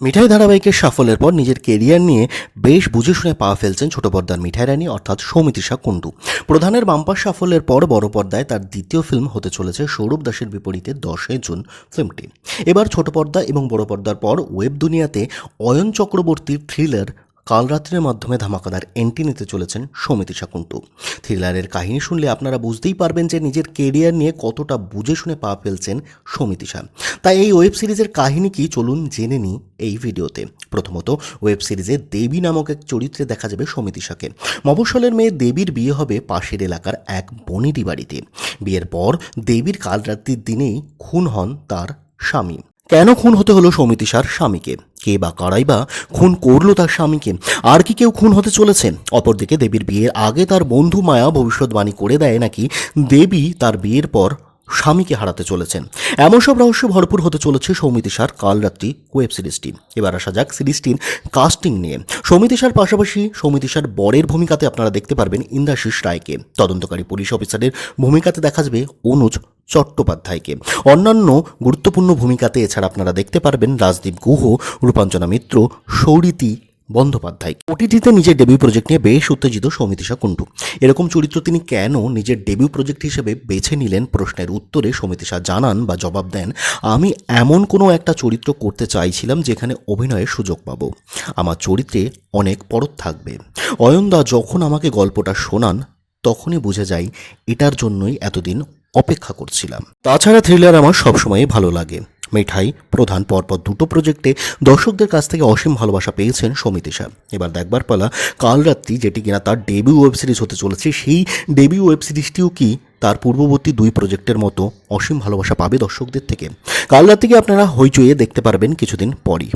মিঠাই ধারাবাহিকের সাফল্যের পর নিজের কেরিয়ার নিয়ে বেশ বুঝে শুনে পা ফেলছেন ছোট পর্দার মিঠাই রানী, অর্থাৎ সৌমিতিশা কুণ্ডু। প্রধানের বাম্পার সাফল্যের পর বড় পর্দায় তার দ্বিতীয় ফিল্ম হতে চলেছে সৌরভ দাসের বিপরীতে দশই জুন ফিল্মটি। এবার ছোট পর্দা এবং বড় পর্দার পর ওয়েব দুনিয়াতে অয়ন চক্রবর্তীর থ্রিলার কালরাত্রির মাধ্যমে ধামাকাদার এন্ট্রি নিতে চলেছেন সৌমিতিশা কুণ্ডু থ্রিলারের কাহিনী শুনলে আপনারা বুঝতেই পারবেন যে নিজের কেরিয়ার নিয়ে কতটা বুঝে শুনে পা ফেলছেন সৌমিতিশা তাই এই ওয়েব সিরিজের কাহিনী কি চলুন জেনে নিই এই ভিডিওতে। প্রথমত ওয়েব সিরিজে দেবী নামক এক চরিত্রে দেখা যাবে সমিতিশাকে মফস্বলের মেয়ে দেবীর বিয়ে হবে পাশের এলাকার এক বনিটি বাড়িতে। বিয়ের পর দেবীর কাল রাত্রির দিনেই খুন হন তার স্বামী। কেন খুন হতে হলো সমিতিশার স্বামীকে? কে বা কারাই বা খুন করল তার স্বামীকে? আর কি কেউ খুন হতে চলেছে? অপরদিকে দেবীর বিয়ের আগে তার বন্ধু মায়া ভবিষ্যৎবাণী করে দেয় নাকি দেবী তার বিয়ের পর স্বামীকে হারাতে চলেছেন। এমন সব রহস্য ভরপুর হতে চলেছে সৌমিতিশার কালরাত্রি ওয়েব সিরিজটি এবার আসা যাক সিরিজটির কাস্টিং নিয়ে। সৌমিতিশার পাশাপাশি সৌমিতিশার বরের ভূমিকাতে আপনারা দেখতে পারবেন ইন্দ্রাশিস রায়কে। তদন্তকারী পুলিশ অফিসারের ভূমিকাতে দেখা যাবে অনুজ চট্টোপাধ্যায়কে। অন্যান্য গুরুত্বপূর্ণ ভূমিকাতে এছাড়া আপনারা দেখতে পারবেন রাজদীপ গুহ, রূপাঞ্জনা মিত্র, সৌরিতি বন্দ্যোপাধ্যায় ওটিটিতে নিজের ডেবিউ প্রজেক্ট নিয়ে বেশ উত্তেজিত সৌমিতিশা কুণ্ডু। এরকম চরিত্র তিনি কেন নিজের ডেবিউ প্রজেক্ট হিসেবে বেছে নিলেন? প্রশ্নের উত্তরে সৌমিতিশা জানান বা জবাব দেন, আমি এমন কোনো একটা চরিত্র করতে চাইছিলাম যেখানে অভিনয়ের সুযোগ পাবো। আমার চরিত্রে অনেক পরত থাকবে। অয়নদা যখন আমাকে গল্পটা শোনান, তখনই বুঝে যাই এটার জন্যই এতদিন অপেক্ষা করছিলাম। তাছাড়া থ্রিলার আমার সবসময়ই ভালো লাগে। মিঠাই প্রধান পরপর দুটো প্রজেক্টে দর্শকদের কাছ থেকে অসীম ভালোবাসা পেয়েছেন সমিতিশা এবার দেখবার পালা, কাল রাত্রি যেটি কিনা তার ডেবিউ ওয়েব সিরিজ হতে চলেছে, সেই ডেবিউ ওয়েব সিরিজটিও কি তার পূর্ববর্তী দুই প্রজেক্টের মতো অসীম ভালোবাসা পাবে দর্শকদের থেকে? কাল রাত্রিকে আপনারা হইচইয়ে দেখতে পারবেন কিছুদিন পরই।